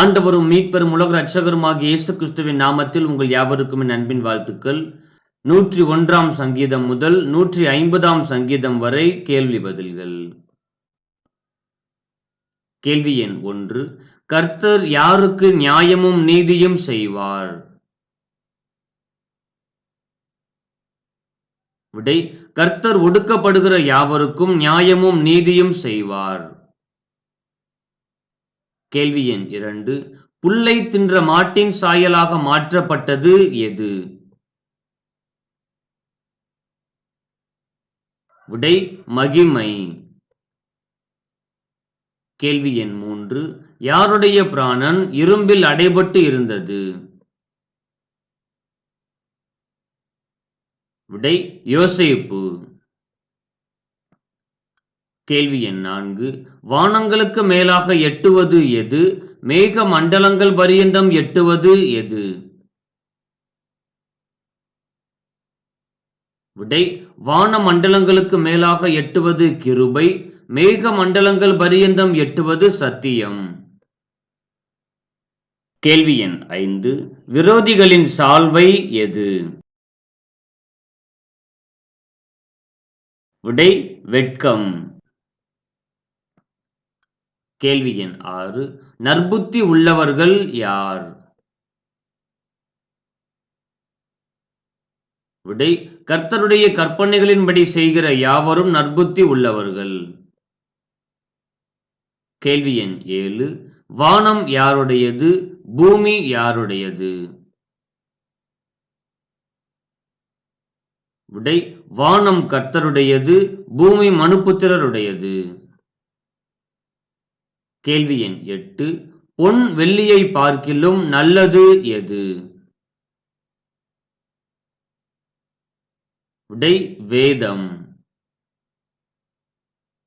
ஆண்டவரும் மீட்பெரும் உலக ரட்சகருமாகிய இயேசு கிறிஸ்துவின் நாமத்தில் உங்கள் யாவருக்கும் என் அன்பின் வாழ்த்துக்கள். நூற்றி ஒன்றாம் சங்கீதம் முதல் நூற்றி ஐம்பதாம் சங்கீதம் வரை கேள்வி பதில்கள். கேள்வி எண் ஒன்று. கர்த்தர் யாருக்கு நியாயமும் நீதியும் செய்வார்? விடை கர்த்தர் ஒடுக்கப்படுகிற யாவருக்கும் நியாயமும் நீதியும் செய்வார். கேள்வி எண் இரண்டு. புல்லை தின்ற மாட்டின் சாயலாக மாற்றப்பட்டது எது? விடை மகிமை. கேள்வி எண் மூன்று. யாருடைய பிராணன் இரும்பில் அடைபட்டு இருந்தது? விடை யோசிப்பு. கேள்வி எண் நான்கு. வானங்களுக்கு மேலாக எட்டுவது எது? மேக மண்டலங்கள் பரியந்தம் எட்டுவது எது? விடை வான மண்டலங்களுக்கு மேலாக எட்டுவது கிருபை மேக மண்டலங்கள் பரியந்தம் எட்டுவது சத்தியம். கேள்வி எண் ஐந்து. விரோதிகளின் சால்வை எது? விடை வெட்கம். கேள்வி எண் ஆறு. நற்புத்தி உள்ளவர்கள் யார்? விடை கர்த்தருடைய கற்பனைகளின்படி செய்கிற யாவரும் நற்புத்தி உள்ளவர்கள். கேள்வி எண் ஏழு. வானம் யாருடையது? பூமி யாருடையது? விடை வானம் கர்த்தருடையது பூமி மனுப்புத்திரருடையது கேள்வி எண் எட்டு பொன் வெள்ளியை பார்க்கிலும் நல்லது எது? விடை வேதம்.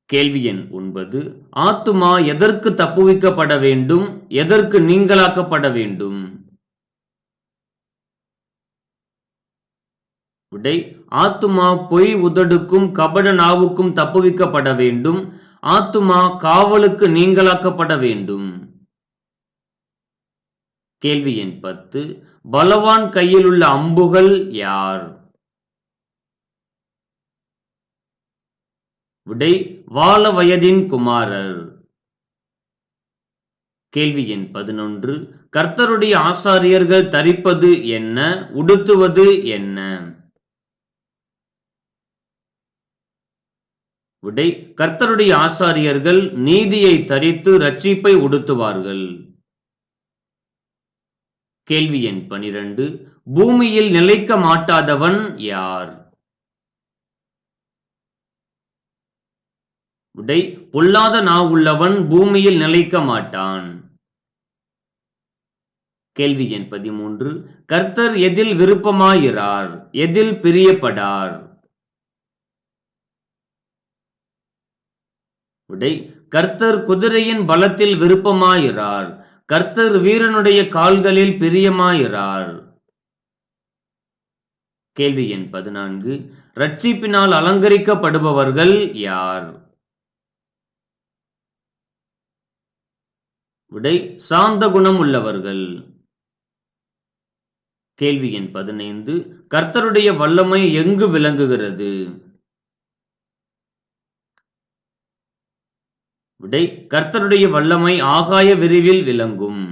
கேள்வி எண் ஒன்பது ஆத்துமா எதற்கு தப்புவிக்கப்பட வேண்டும்? எதற்கு நீங்களாக்கப்பட வேண்டும்? விடை ஆத்துமா பொய் உதடுக்கும் கபட நாவுக்கும் தப்புவிக்கப்பட வேண்டும். ஆத்துமா காவலுக்கு நீங்களாக்கப்பட வேண்டும். கேள்வி எண் பத்து. பலவான் கையில் உள்ள அம்புகள் யார்? விடை வாழ வயதின் குமாரர். கேள்வி எண் பதினொன்று. கர்த்தருடைய ஆசாரியர்கள் தரிப்பது என்ன? உடுத்துவது என்ன? விடை கர்த்தருடைய ஆசாரியர்கள் நீதியை தரித்து ரட்சிப்பை உடுத்துவார்கள். கேள்வி எண் பனிரெண்டு பூமியில் நிலைக்க மாட்டாதவன் யார்? விடை பொல்லாத நாவுள்ளவன் பூமியில் நிலைக்க மாட்டான். கேள்வி எண் பதிமூன்று கர்த்தர் எதில் விருப்பமாயிறார் எதில் பிரியப்படார்? விடை கர்த்தர் குதிரையின் பலத்தில் விருப்பமாயிறார் கர்த்தர் வீரனுடைய கால்களில் பிரியமாயிறார் கேள்வி எண் பதினான்கு. ரட்சிப்பினால் அலங்கரிக்கப்படுபவர்கள் யார்? விடை சாந்த குணம் உள்ளவர்கள். கேள்வி எண் பதினைந்து. கர்த்தருடைய வல்லமை எங்கு விளங்குகிறது? விடை கர்த்தருடைய வல்லமை ஆகாய விரிவில் விளங்கும்.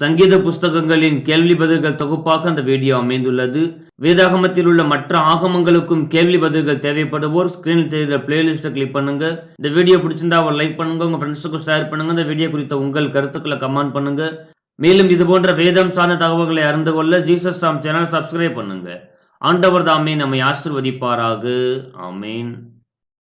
சங்கீத புஸ்தகங்களின் கேள்வி பதில்கள் தொகுப்பாக அந்த வீடியோ அமைந்துள்ளது. வேதாகமத்தில் உள்ள மற்ற ஆகமங்களுக்கும் கேள்வி பதில்கள் தேவைப்படுவோர் ஸ்கிரீனில் தெரிகிற பிளேலிஸ்ட்டை கிளிக் பண்ணுங்க. இந்த வீடியோ பிடிச்சிருந்தா அவர் லைக் பண்ணுங்க உங்க ஃப்ரெண்ட்ஸுக்கும் ஷேர் பண்ணுங்க. இந்த வீடியோ குறித்த உங்கள் கருத்துக்களை கமெண்ட் பண்ணுங்க. மேலும் இது போன்ற வேதம் சார்ந்த தகவல்களை அறிந்து கொள்ள ஜீசஸ் சாம் சேனல் சப்ஸ்கிரைப் பண்ணுங்க. ஆண்டவர் தாமே நம்மை ஆசிர்வதிப்பாராக. ஆமீன்.